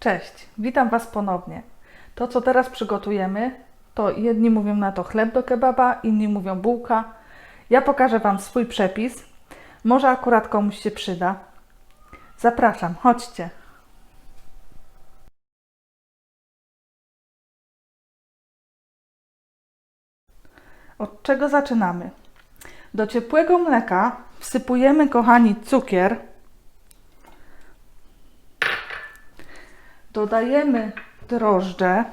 Cześć, witam Was ponownie. To, co teraz przygotujemy, to jedni mówią na to chleb do kebaba, inni mówią bułka. Ja pokażę Wam swój przepis. Może akurat komuś się przyda. Zapraszam, chodźcie. Od czego zaczynamy? Do ciepłego mleka wsypujemy, kochani, cukier. Dodajemy drożdże.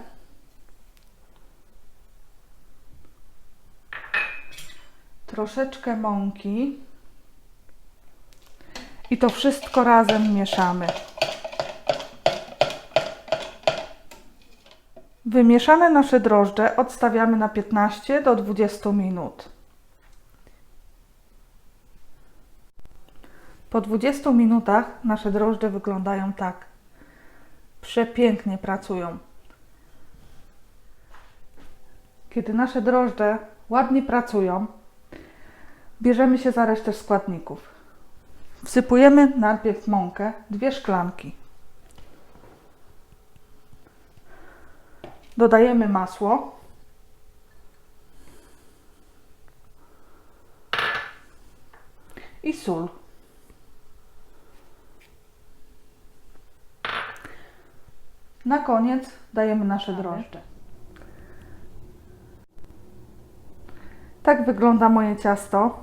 Troszeczkę mąki. I to wszystko razem mieszamy. Wymieszane nasze drożdże odstawiamy na 15 do 20 minut. Po 20 minutach nasze drożdże wyglądają tak. Przepięknie pracują. Kiedy nasze drożdże ładnie pracują, bierzemy się za resztę składników. Wsypujemy najpierw mąkę, dwie szklanki. Dodajemy masło. I sól. Na koniec dajemy nasze drożdże. Tak wygląda moje ciasto.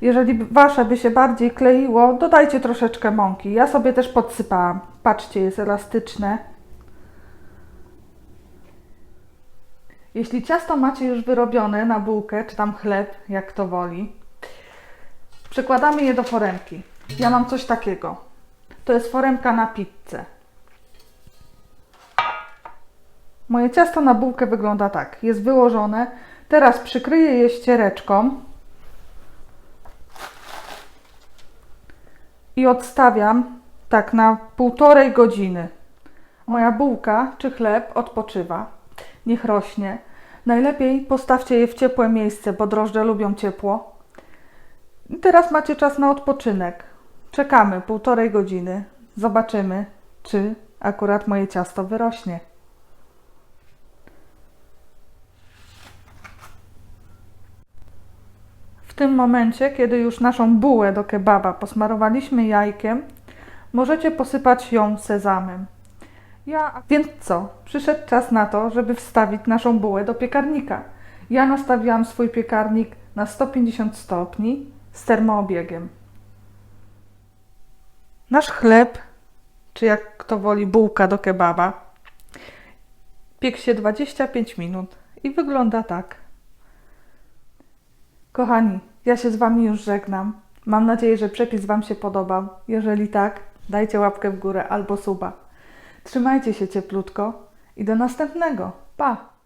Jeżeli wasze by się bardziej kleiło, dodajcie troszeczkę mąki. Ja sobie też podsypałam. Patrzcie, jest elastyczne. Jeśli ciasto macie już wyrobione na bułkę, czy tam chleb, jak kto woli, przekładamy je do foremki. Ja mam coś takiego. To jest foremka na pizzę. Moje ciasto na bułkę wygląda tak. Jest wyłożone. Teraz przykryję je ściereczką i odstawiam tak na półtorej godziny. Moja bułka czy chleb odpoczywa. Niech rośnie. Najlepiej postawcie je w ciepłe miejsce, bo drożdże lubią ciepło. I teraz macie czas na odpoczynek. Czekamy półtorej godziny. Zobaczymy, czy akurat moje ciasto wyrośnie. Tym momencie, kiedy już naszą bułę do kebaba posmarowaliśmy jajkiem, możecie posypać ją sezamem. Ja, więc co? Przyszedł czas na to, żeby wstawić naszą bułę do piekarnika. Ja nastawiłam swój piekarnik na 150 stopni z termoobiegiem. Nasz chleb, czy jak kto woli bułka do kebaba, piekł się 25 minut i wygląda tak. Kochani, ja się z Wami już żegnam. Mam nadzieję, że przepis Wam się podobał. Jeżeli tak, dajcie łapkę w górę albo suba. Trzymajcie się cieplutko i do następnego. Pa!